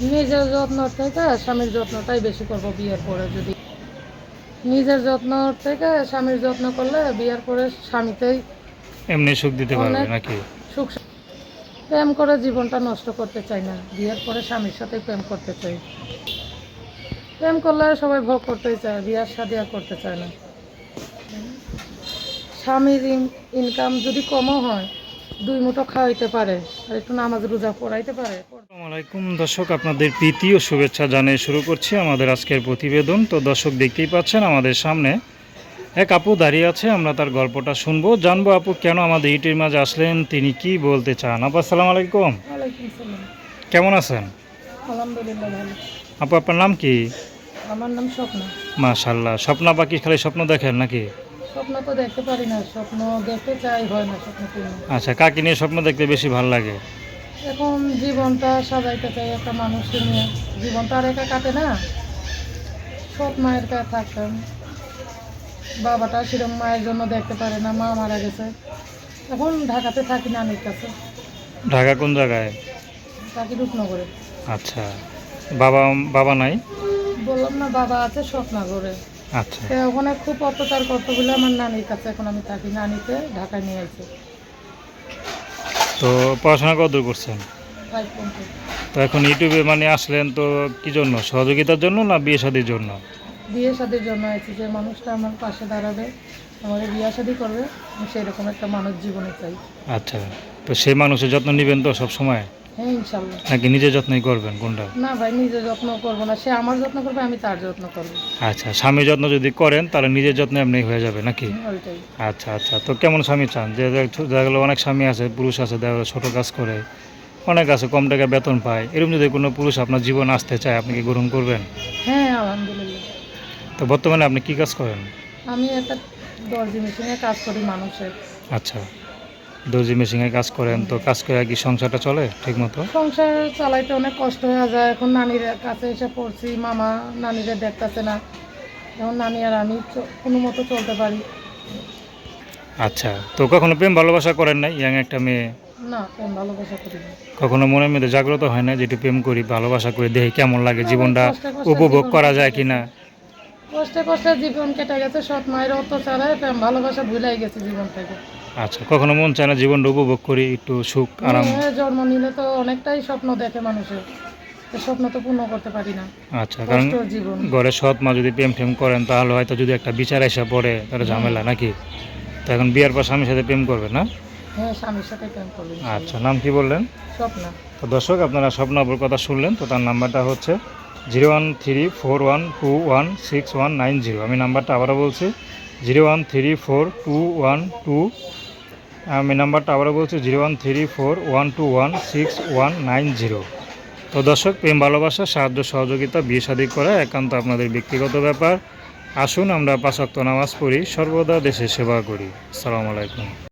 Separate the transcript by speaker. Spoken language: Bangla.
Speaker 1: নিজের যত্ন থেকে স্বামীর যত্নটাই বেশি করব বিয়ের পরে যদি। নিজের যত্ন থেকে স্বামীর যত্ন করলে বিয়ের পরে স্বামীতেই
Speaker 2: এমনি সুখ দিতে পারবে নাকি?
Speaker 1: সুখ প্রেম করে জীবনটা নষ্ট করতে চাই না বিয়ের পরে স্বামীর সাথে প্রেম করতে চাই। প্রেম করলে সবাই ভোগ করতেই চায় বিয়ার সাথে আর করতে চায় না। স্বামীর ইনকাম যদি কমও হয় দুই মুঠো খাওয়াইতে পারে আর একটু নামাজ রোজা পড়াইতে পারে।
Speaker 2: আলাইকুম। দর্শক আপনাদের প্রীতি ও শুভেচ্ছা জানিয়ে শুরু করছি আমাদের আজকের প্রতিবেদন। তো দর্শক দেখতেই পাচ্ছেন আমাদের সামনে এক আপু দাঁড়িয়ে আছে আমরা তার গল্পটা শুনব। জানব আপু কেন আমাদের ইটির মাঝে আসলেন তিনি কি বলতে চান? আপু আসসালামু আলাইকুম। কেমন আছেন?
Speaker 1: আলহামদুলিল্লাহ
Speaker 2: আপু আপনার নাম কি?
Speaker 1: আমার নাম স্বপ্না।
Speaker 2: মাশাল্লাহ স্বপ্ন বাকি খালি স্বপ্ন দেখেন নাকি?
Speaker 1: স্বপ্ন তো দেখতে পারি না স্বপ্ন দেখতে চাই হয় না স্বপ্ন
Speaker 2: আচ্ছা কাকে নিয়ে স্বপ্ন দেখতে বেশি ভালো লাগে?
Speaker 1: এখন জীবনটা সাজাইতে চাই একটা মানুষকে নিয়ে। জীবনটা আর একা কাটে না। সৎ মায়ের কাছে থাকতাম। বাবাটা সেরকম মায়ের জন্য দেখতে পারে না মা মারা গেছে। এখন ঢাকাতে থাকি নানির কাছে।
Speaker 2: ঢাকা কোন জায়গায়?
Speaker 1: থাকি রূপনগরে।
Speaker 2: আচ্ছা বাবা বাবা নাই?
Speaker 1: বললাম না বাবা আছে স্বপ্নাগরে।
Speaker 2: আচ্ছা।
Speaker 1: ওখানে খুব অত্যাচার করতে বলে আমার নানির কাছে এখন আমি থাকি নানিকে ঢাকায় নিয়ে আসি।
Speaker 2: তো পড়াশোনা কত করছেন? তো এখন ইউটিউবে মানে আসলেন তো কি জন্য? সহযোগিতার জন্য না বিয়ে শাদির জন্য?
Speaker 1: বিয়ে শাদির জন্য আছি যে মানুষটা আমার পাশে দাঁড়াবে আমাকে বিয়ে শাদি করবে সেরকম একটা মানুষ জীবনে চাই।
Speaker 2: আচ্ছা তো সেই মানুষের যত্ন নেবেন তো সব সময়?
Speaker 1: হ্যাঁ ইনশাল্লাহ।
Speaker 2: নাকি নিজের যত্নই করবেন কোনটা
Speaker 1: না ভাই নিজে যত্ন করব না। সে আমার যত্ন করবে আমি তার যত্ন করব।
Speaker 2: আচ্ছা স্বামীর যত্ন যদি করেন তাহলে নিজের যত্ন এমনি হয়ে যাবে নাকি?
Speaker 1: ওইটাই।
Speaker 2: আচ্ছা আচ্ছা তো কেমন স্বামী চান? যে দেখ- দেখা গেলো অনেক স্বামী আছে পুরুষ আছে দেখা গেলো ছোটো কাজ করে অনেক আছে কম টাকা বেতন পায়। এরকম যদি কোনো পুরুষ আপনার জীবন আসতে চায় আপনি কি গ্রহণ করবেন?
Speaker 1: হ্যাঁ আলহামদুলিল্লাহ।
Speaker 2: তো বর্তমানে আপনি কি কাজ করেন?
Speaker 1: আমি একটা দর্জি মেশিনে কাজ করি মানুষের।
Speaker 2: আচ্ছা। দর্জি মেশিনে কাজ করেন তো কাজ করে কি সংসারটা চলে ঠিক মতো
Speaker 1: সংসার চালাইতে অনেক কষ্ট হয়ে যায়। এখন নানির কাছে এসে পড়ছি মামা নানিরে দেখতেছে না। এখন নানি আর আমি কোনো মতো চলতে পারি।
Speaker 2: আচ্ছা তো কখনো প্রেম ভালোবাসা করেন নাই? ইয়াং একটা মেয়ে।
Speaker 1: না প্রেম ভালোবাসা করি
Speaker 2: কখনো মনের মধ্যে জাগ্রত হয় না যেটি প্রেম করি ভালোবাসা করে দেখি কেমন লাগে জীবনটা উপভোগ করা যায়। কিনা?
Speaker 1: কষ্টে কষ্টে জীবন কেটে গেছে সৎ মায়ের অত্যাচারে প্রেম ভালোবাসা ভুলাই গেছে জীবন থেকে
Speaker 2: আচ্ছা কখনো মন চায় না জীবনটা উপভোগ করি একটু সুখ আরাম?
Speaker 1: মেয়ে জন্ম নিলে তো অনেকটাই স্বপ্ন দেখে মানুষের স্বপ্ন তো পূর্ণ করতে পারি না।
Speaker 2: আচ্ছা কারণ ঘরে সৎ মা যদি প্রেম ফেম করেন তাহলে হয়তো যদি একটা বিচার এসে পড়ে তাহলে ঝামেলা নাকি? তো এখন বিয়ার পর স্বামীর সাথে প্রেম করবে না?
Speaker 1: হ্যাঁ স্বামীর সাথে প্রেম করবি
Speaker 2: আচ্ছা নাম কি বললেন?
Speaker 1: স্বপ্ন।
Speaker 2: তো দর্শক আপনারা স্বপ্নাবুর কথা শুনলেন তো তার নাম্বারটা হচ্ছে zero one three four one two one six one nine zero. আমি নাম্বারটা আবারও বলছি, zero one three four two one two. আমি নাম্বারটা আবারও বলছি, zero one three four one two one six one nine zero. তো দর্শক, প্রেম, ভালোবাসা, সাহায্য, সহযোগিতা, বিয়ে শাদী করা একান্ত আপনাদের ব্যক্তিগত ব্যাপার। আসুন, আমরা পাঁচাক্ত নামাজ পড়ি, সর্বদা দেশে সেবা করি। আসসালামু আলাইকুম।